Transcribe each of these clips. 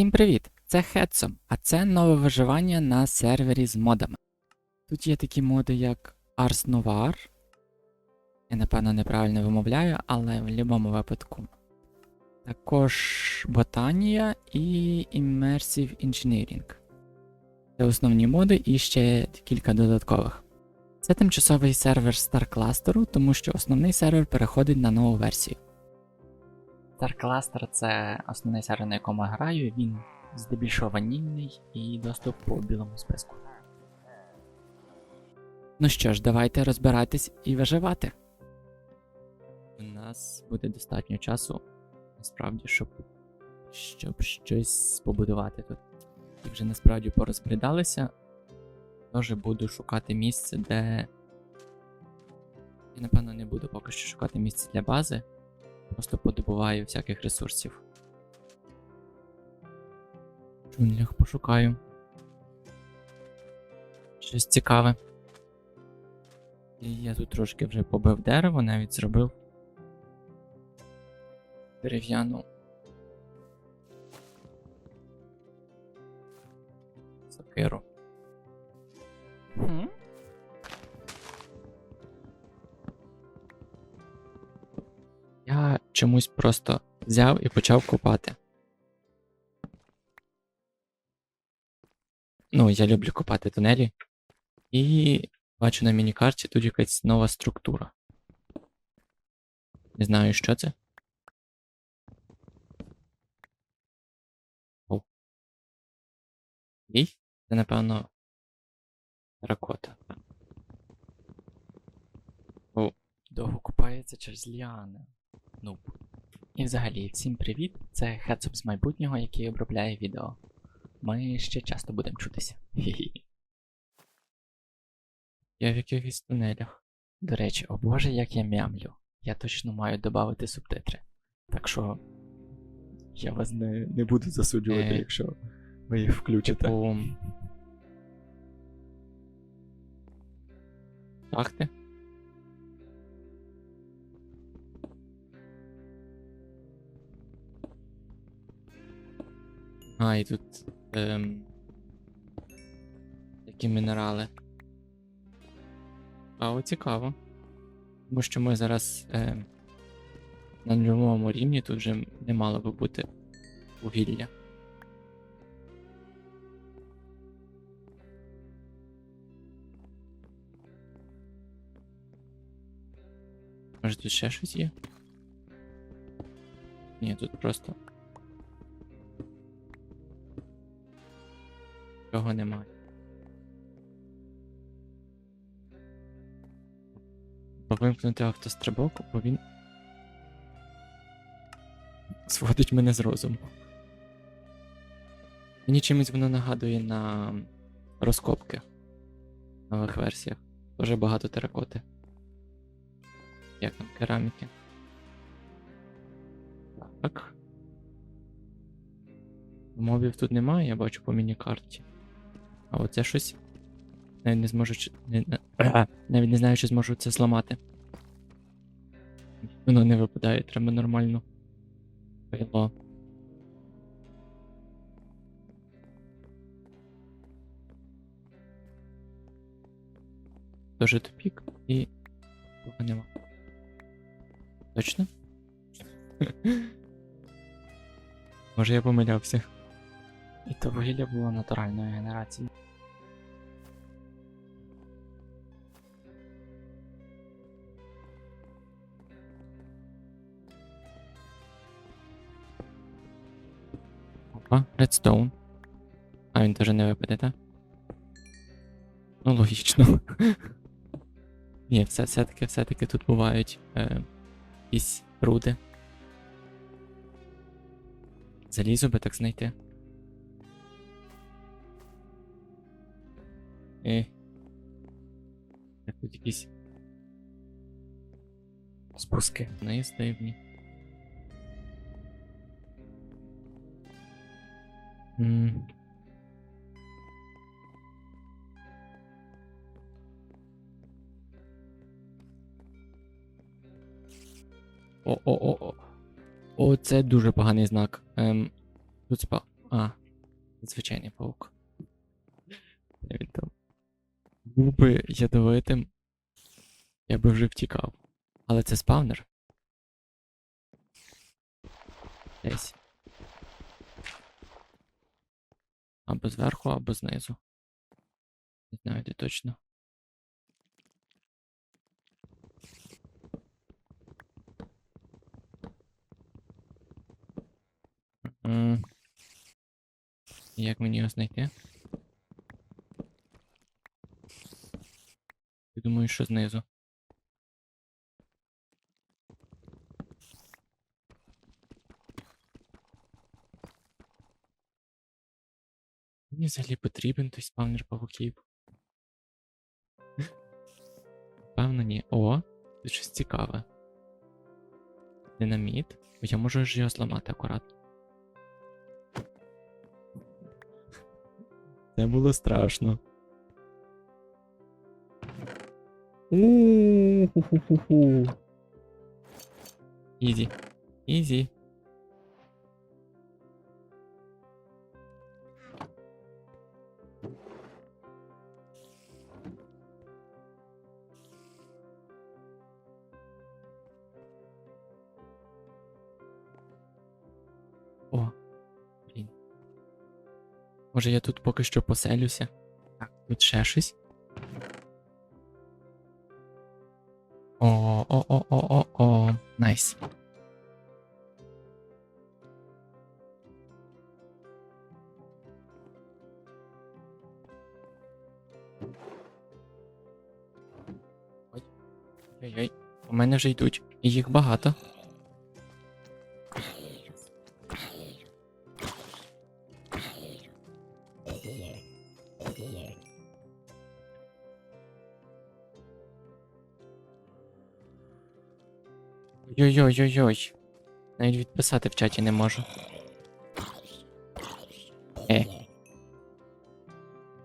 Всім привіт! Це Хедсом, а це нове виживання на сервері з модами. Тут є такі моди, як Ars Noir. Я напевно неправильно вимовляю, але в будь-якому випадку. Також Ботанія і Immersive Engineering. Це основні моди і ще кілька додаткових. Це тимчасовий сервер Star Cluster, тому що основний сервер переходить на нову версію. Star Cluster це основний сервер, на якому я граю, він здебільшого ванільний і доступ по білому списку. Ну що ж, давайте розбиратись і виживати. У нас буде достатньо часу, насправді, щоб, щоб щось побудувати тут. І вже насправді порозглядалися. Тож буду шукати місце, де. Я напевно не буду поки що шукати місце для бази. Просто подобуваю всяких ресурсів. В джунглях пошукаю. Щось цікаве. І я тут трошки вже побив дерево, навіть зробив дерев'яну. Чомусь просто взяв і почав копати. Ну, я люблю копати тунелі. І бачу на мінікарті тут якась нова структура. Не знаю, що це. О. І це, напевно, теракота. О. Довго купається через ліани. Ну. І взагалі, всім привіт! Це Хедсоп з майбутнього, який обробляє відео. Ми ще часто будемо чутися. Я в якихось тунелях. До речі, о боже, як я мямлю. Я точно маю додати субтитри. Так що. Я вас не, не буду засуджувати, Е, якщо ви їх включите. Типу, Шахти? А, і тут ем, такі мінерали. А, цікаво. Тому що ми зараз ем, на нульовому рівні тут вже не мало би бути вугілля. Може тут ще щось є? Ні, тут просто. Цього немає. Вимкнути автострибок, бо він. Зводить мене з розуму. Мені чимось воно нагадує на розкопки в нових версіях. Дуже багато теракоти. Як там кераміки. Так. Мобів тут немає, я бачу по міні-карті. А оце щось. Навіть не зможу. Не, не, навіть не знаю, чи зможу це зламати. Воно не випадає, треба нормально. Пило. Дуже тупік і. Нема. Точно? Може я помилявся. І то вугілля було натуральної генерації. Опа, редстоун. А він теж не випаде, так? Ну, логічно. Ні, все, все-таки, все-таки тут бувають е, якісь руди. Залізо би так знайти. І. Так тут якісь. Спуски. Вниз О-о-о-о. О, це дуже поганий знак. Ем, тут спа. А, звичайний паук. Він там? Був би ядовитим. Я би вже втікав. Але це спавнер. Десь. Або зверху, або знизу. Не знаю, де точно. Як мені його знайти? Ти думаєш, що знизу? Мені взагалі потрібен той спавнер павуків. Певно, ні. О, тут щось цікаве. Динаміт. Я можу ж його зламати акуратно. Це було страшно. Ізі. Ізі. Може я тут поки що поселюся? Так, тут ще щось. О, о, о, о, о, о, найс. Ой. Ой-ой, у мене вже йдуть. І їх багато. Ой-ой-ой-ой-ой. Навіть відписати в чаті не можу. Е.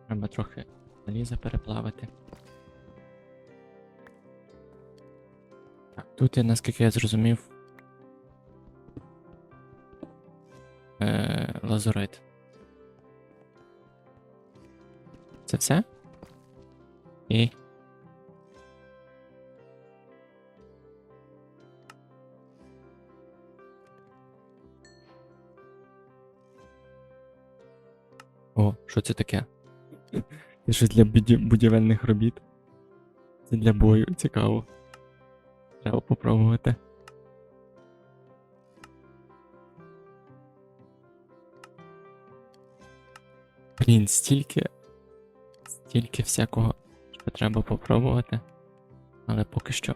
Треба трохи заліза переплавити. Так, тут я, наскільки я зрозумів. Е, лазурит. Це все? І. О, що це таке? Це щось для будівельних робіт. Це для бою, цікаво. Треба попробувати. Блін, стільки. Стільки всякого, що треба попробувати. Але поки що.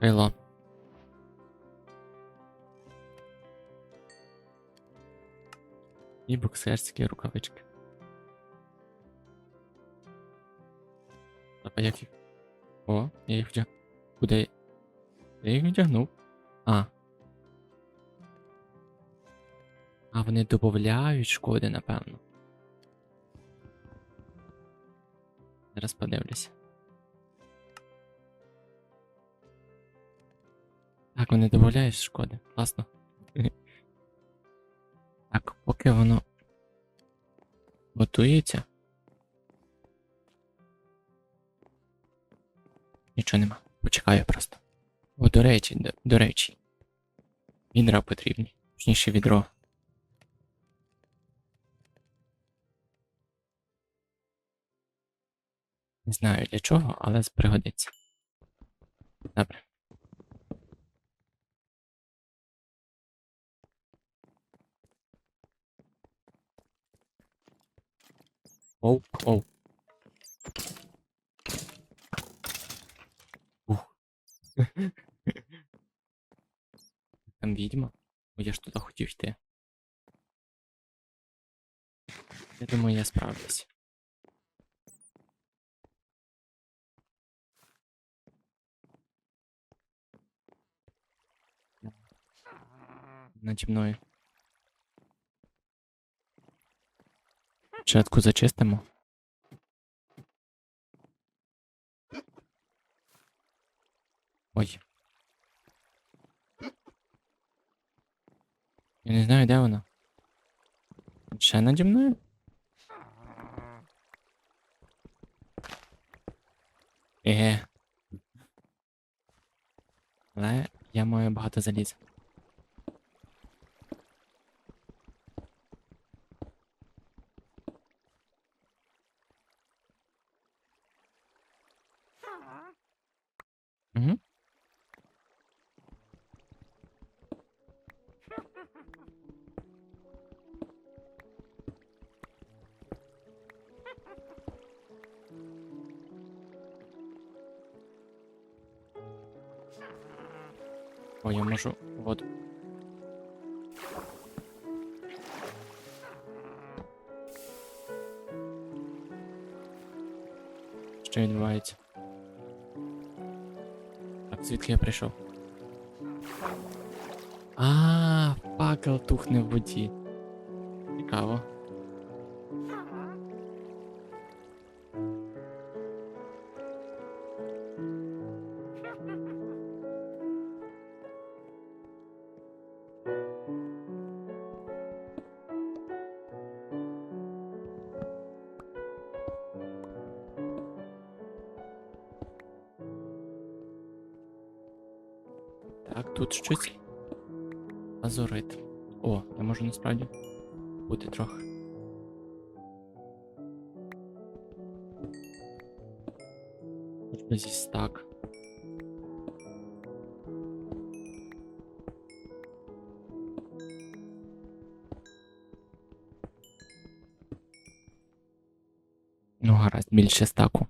Кайло. І боксерські рукавички. А як їх? О, я їх вдяг. Куди? Я їх вдягнув. А. А вони додають шкоди, напевно. Зараз подивлюся. Так, вони додають шкоди. Класно. Так, поки воно готується. Нічого нема. Почекаю просто. О, до речі, до, до речі. Відра потрібні. Точніше відро. Не знаю для чого, але пригодиться. Добре. Оу, оу. Ух. Там відьма? Бо я ж туди хотів йти. Я думаю, я справлюсь. Наді мною. Чатку зачистимо. Ой. Я не знаю, де вона. Ще наді мною? Еге. Але я маю багато заліза. О, я можу воду. Що відбувається? Так, звідки я прийшов? А, факел тухне в воді. Цікаво. Тут щось. Азурит. О, я можу насправді бути трохи. Хоч би зі стак. Ну, гаразд, більше стаку.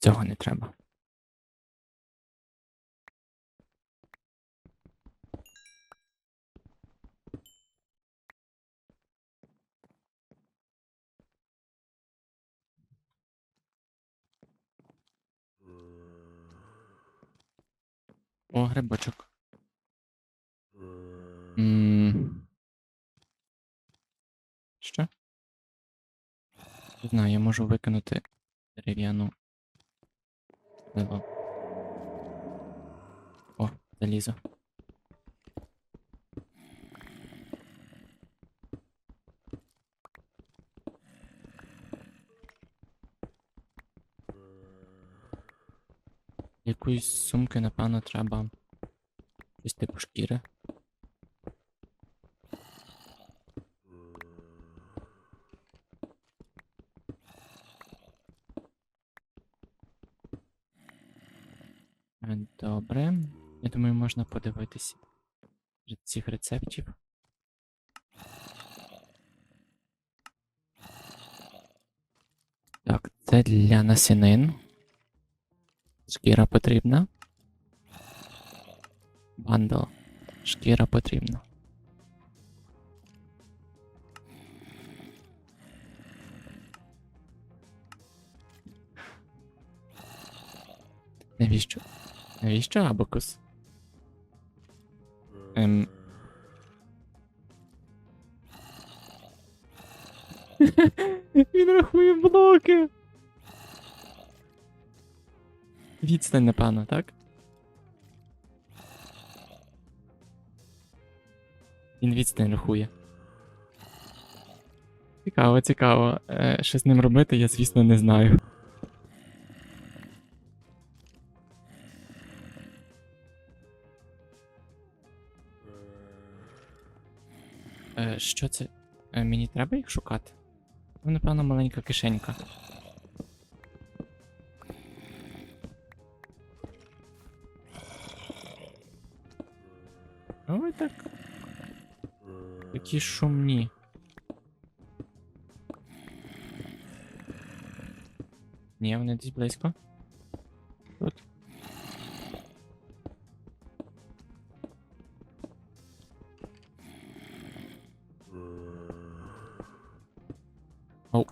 Цього не треба. О, грибочок. М. Що? Не знаю, я можу викинути дерев'яну. О, залізо. Якоїсь сумки, напевно, треба. Щось типу шкіри. Добре. Я думаю, можна подивитися цих рецептів. Так, це для насінин. Шкіра потрібна. Бандл. Шкіра потрібна. Навіщо? Навіщо абакус? Ем. Він рахує блоки. Відстань, напевно, так? Він відстань рахує. Цікаво, цікаво. Е, що з ним робити, я, звісно, не знаю. Е, що це? Е, мені треба їх шукати? Ну, напевно, маленька кишенька. Такі шумні. Ні, вони десь близько. Тут. Оу.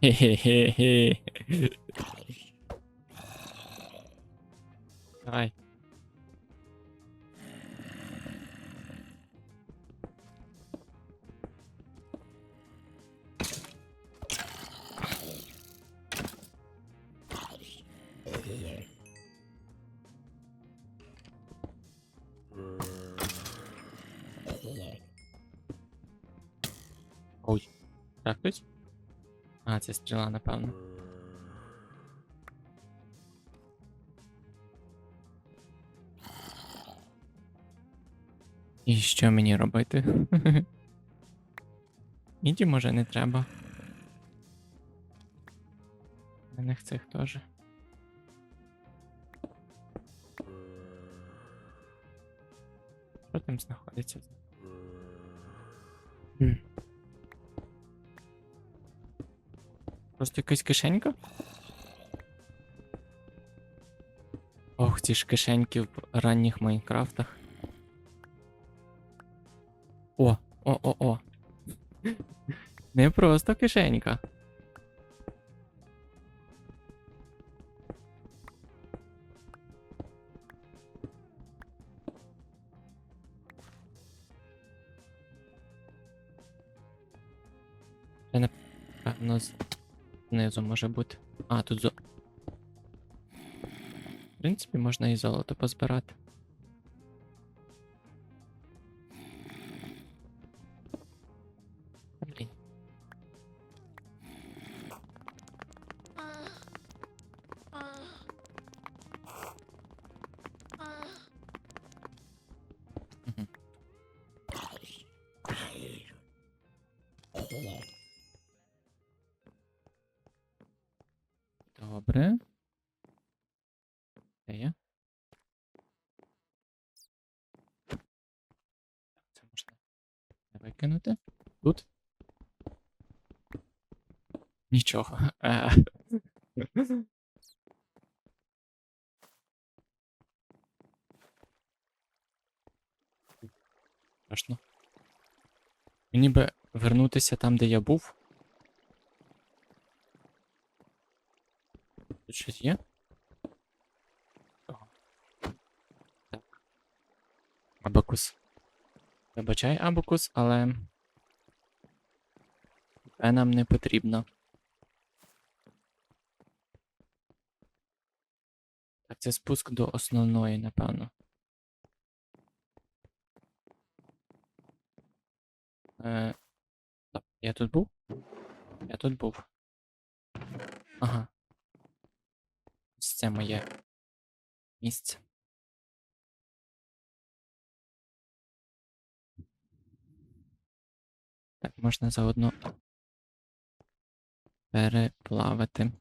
Хе-хе-хе-хе. Так хтось? А, це стріла, напевно. І що мені робити? Іді, може, не треба. Них цих теж. Що там знаходиться? Хм. Просто якась кишенька? Ох, ці ж кишеньки в ранніх Майнкрафтах. О, о, о, о. Не просто кишенька. Це напевно знизу може бути. А, тут зо. В принципі, можна і золото позбирати. Блін. Мгм. Добре. Де я? Це можна викинути. Тут? Нічого. Е. Страшно. Мені би вернутися там, де я був. Тут щось є? Так. Абакус. Вибачай, Абакус, але. Це нам не потрібно. Так, це спуск до основної, напевно. Е, я тут був? Я тут був. Ага. Ось це моє місце. Так, можна заодно переплавити.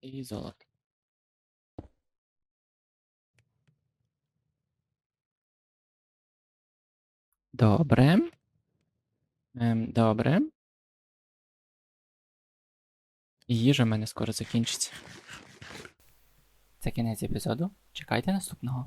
І золото. Добре. Ем, добре. Їжа в мене скоро закінчиться. Це кінець епізоду. Чекайте наступного.